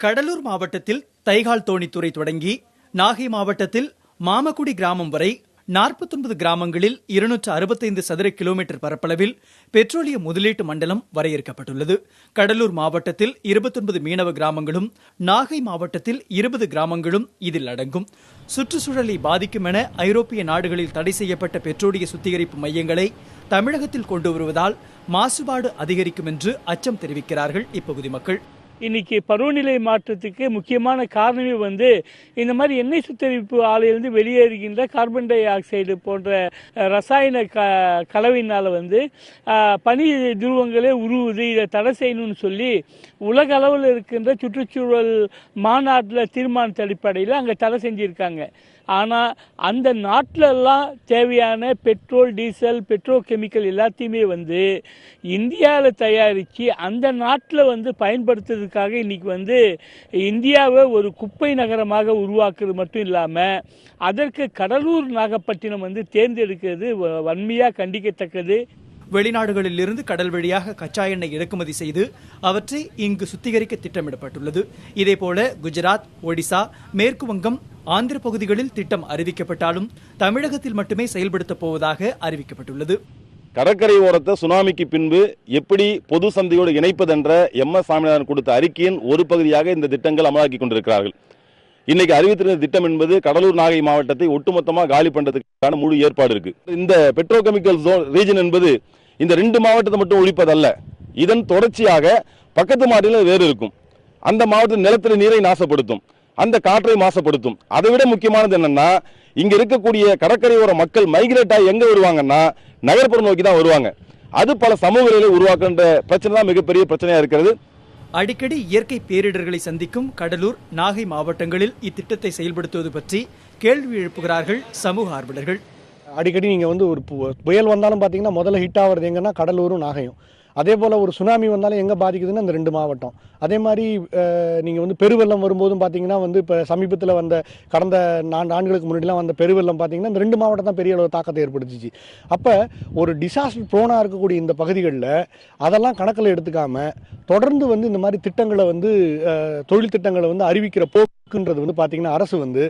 கடலூர் மாவட்டத்தில் தைகால் தோணித்துறை தொடங்கி நாகை மாவட்டத்தில் மாமக்குடி கிராமம் வரை நாற்பத்தொன்பது கிராமங்களில் இருநூற்று அறுபத்தைந்து சதுர கிலோமீட்டர் பரப்பளவில் பெட்ரோலிய முதலீட்டு மண்டலம் வரையறுக்கப்பட்டுள்ளது. கடலூர் மாவட்டத்தில் இருபத்தொன்பது மீனவ கிராமங்களும் நாகை மாவட்டத்தில் இருபது கிராமங்களும் இதில் அடங்கும். சுற்றுச்சூழலை பாதிக்கும் என ஐரோப்பிய நாடுகளில் தடை செய்யப்பட்ட பெட்ரோலிய சுத்திகரிப்பு மையங்களை தமிழகத்தில் கொண்டு வருவதால் மாசுபாடு அதிகரிக்கும் என்று அச்சம் தெரிவிக்கிறார்கள் இப்பகுதி மக்கள். இன்னைக்கு பருவநிலை மாற்றத்துக்கு முக்கியமான காரணமே வந்து இந்த மாதிரி எண்ணெய் சுத்திகரிப்பு ஆலையிலிருந்து வெளியேறுகின்ற கார்பன் டை ஆக்சைடு போன்ற ரசாயன க கலவையினால் வந்து பனி துருவங்களே உருவுது இதை தடை செய்யணும்னு சொல்லி உலக அளவில் இருக்கின்ற சுற்றுச்சூழல் மாநாட்டில் தீர்மானத்த அடிப்படையில் அங்கே தடை செஞ்சுருக்காங்க. ஆனால் அந்த நாட்டிலெல்லாம் தேவையான பெட்ரோல் டீசல் பெட்ரோ கெமிக்கல் எல்லாத்தையுமே வந்து இந்தியாவில் தயாரித்து அந்த நாட்டில் வந்து செய்வதற்காக இன்னைக்கு வந்து இந்தியாவை ஒரு குப்பை நகரமாக உருவாக்குறது மட்டும் இல்லாமல் அதற்கு கடலூர் நாகப்பட்டினம் வந்து தேர்ந்தெடுக்கிறது வன்மையாக கண்டிக்கத்தக்கது. வெளிநாடுகளில் இருந்து கடல் வழியாக கச்சா எண்ணெய் இறக்குமதி செய்து அவற்றை இங்கு சுத்திகரிக்க திட்டமிடப்பட்டுள்ளது. இதேபோல குஜராத் ஒடிசா மேற்கு வங்கம் ஆந்திர பகுதிகளில் திட்டம் அறிவிக்கப்பட்டாலும் தமிழகத்தில் மட்டுமே செயல்படுத்தப் போவதாக அறிவிக்கப்பட்டுள்ளது. கடற்கரை ஓரத்தை சுனாமிக்கு பின்பு எப்படி பொது சந்தையோடு இணைப்பதென்ற எம் எஸ் சாமிநாதன் கொடுத்த அறிக்கையின் ஒரு பகுதியாக இந்த திட்டங்கள் அமலாக்கி கொண்டிருக்கிறார்கள். இன்னைக்கு அறிவித்திருந்த திட்டம் என்பது கடலூர் நாகை மாவட்டத்தை ஒட்டுமொத்தமாக காலி பண்றதுக்கான முழு ஏற்பாடு இருக்கு. இந்த பெட்ரோகெமிக்கல் ஜோன் ரீஜன் என்பது இந்த ரெண்டு மாவட்டத்தை மட்டும் ஒழிப்பதல்ல இதன் தொடர்ச்சியாக பக்கத்து மாவட்டத்தில் வேறு இருக்கும். அந்த மாவட்ட நிலத்தில் நீரை நாசப்படுத்தும் அந்த காற்றை மாசுபடுத்தும். அதை விட முக்கியமானது என்னன்னா இங்க இருக்கக்கூடிய கடற்கரையோர மக்கள் மைக்ரேட் ஆகி எங்க வருவாங்கன்னா நகர்ப்புறம் நோக்கி தான் வருவாங்க. அது பல சமூகங்களை உருவாக்குன்ற பிரச்சனை தான் மிகப்பெரிய பிரச்சனையா இருக்கிறது. அடிக்கடி இயற்கை பேரிடர்களை சந்திக்கும் கடலூர் நாகை மாவட்டங்களில் இத்திட்டத்தை செயல்படுத்துவது பற்றி கேள்வி எழுப்புகிறார்கள் சமூக ஆர்வலர்கள். அடிக்கடி நீங்கள் வந்து ஒரு புயல் வந்தாலும் பார்த்தீங்கன்னா முதல்ல ஹிட் ஆகிறது எங்கன்னா கடலூரும் நாகையும். அதே போல் ஒரு சுனாமி வந்தாலும் எங்கே பாதிக்குதுன்னு அந்த ரெண்டு மாவட்டம். அதே மாதிரி நீங்கள் வந்து பெருவெள்ளம் வரும்போதும் பார்த்தீங்கன்னா வந்து இப்போ சமீபத்தில் வந்த கடந்த நான்கு ஆண்டுகளுக்கு முன்னாடிலாம் வந்த பெருவெள்ளம் பார்த்தீங்கன்னா இந்த ரெண்டு மாவட்டம் தான் பெரிய அளவு தாக்கத்தை ஏற்படுத்திச்சு. அப்போ ஒரு டிசாஸ்டர் ப்ரோனாக இருக்கக்கூடிய இந்த பகுதிகளில் அதெல்லாம் கணக்கில் எடுத்துக்காமல் தொடர்ந்து வந்து இந்த மாதிரி திட்டங்களை வந்து தொழில் திட்டங்களை வந்து அறிவிக்கிற இருக்குன்றது வந்து பார்த்தீங்கன்னா அரசு வந்து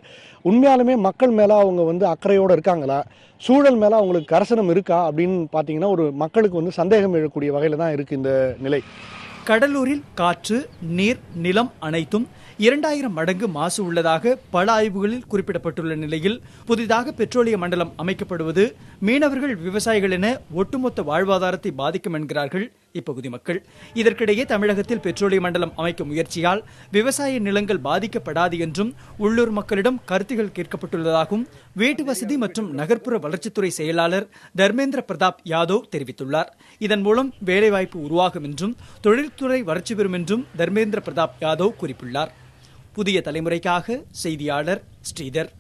உண்மையாலுமே மக்கள் மேலே அவங்க வந்து அக்கறையோடு இருக்காங்களா? சூழல் மேலே அவங்களுக்கு கரசனம் இருக்கா? அப்படின்னு பார்த்தீங்கன்னா ஒரு மக்களுக்கு வந்து சந்தேகம் எழக்கூடிய வகையில் தான் இருக்குது இந்த நிலை. கடலூரில் காற்று நீர் நிலம் அனைத்தும் இரண்டாயிரம் மடங்கு மாசு உள்ளதாக பல ஆய்வுகளில் குறிப்பிடப்பட்டுள்ள நிலையில் புதிதாக பெட்ரோலிய மண்டலம் அமைக்கப்படுவது மீனவர்கள் விவசாயிகள் என ஒட்டுமொத்த வாழ்வாதாரத்தை பாதிக்கும் என்கிறார்கள் இப்பகுதி மக்கள். இதற்கிடையே தமிழகத்தில் பெட்ரோலிய மண்டலம் அமைக்கும் முயற்சியால் விவசாய நிலங்கள் பாதிக்கப்படாது என்றும் உள்ளூர் மக்களிடம் கருத்துகள் கேட்கப்பட்டுள்ளதாகவும் வீட்டு வசதி மற்றும் நகர்ப்புற வளர்ச்சித்துறை செயலாளர் தர்மேந்திர பிரதாப் யாதவ் தெரிவித்துள்ளார். இதன் மூலம் வேலைவாய்ப்பு உருவாகும் என்றும் தொழில்துறை வளர்ச்சி பெறும் என்றும் தர்மேந்திர பிரதாப் யாதவ் குறிப்பிட்டுள்ளார் புதிய தலைமுறைக்காக செய்தியாளர் ஸ்ரீதர்.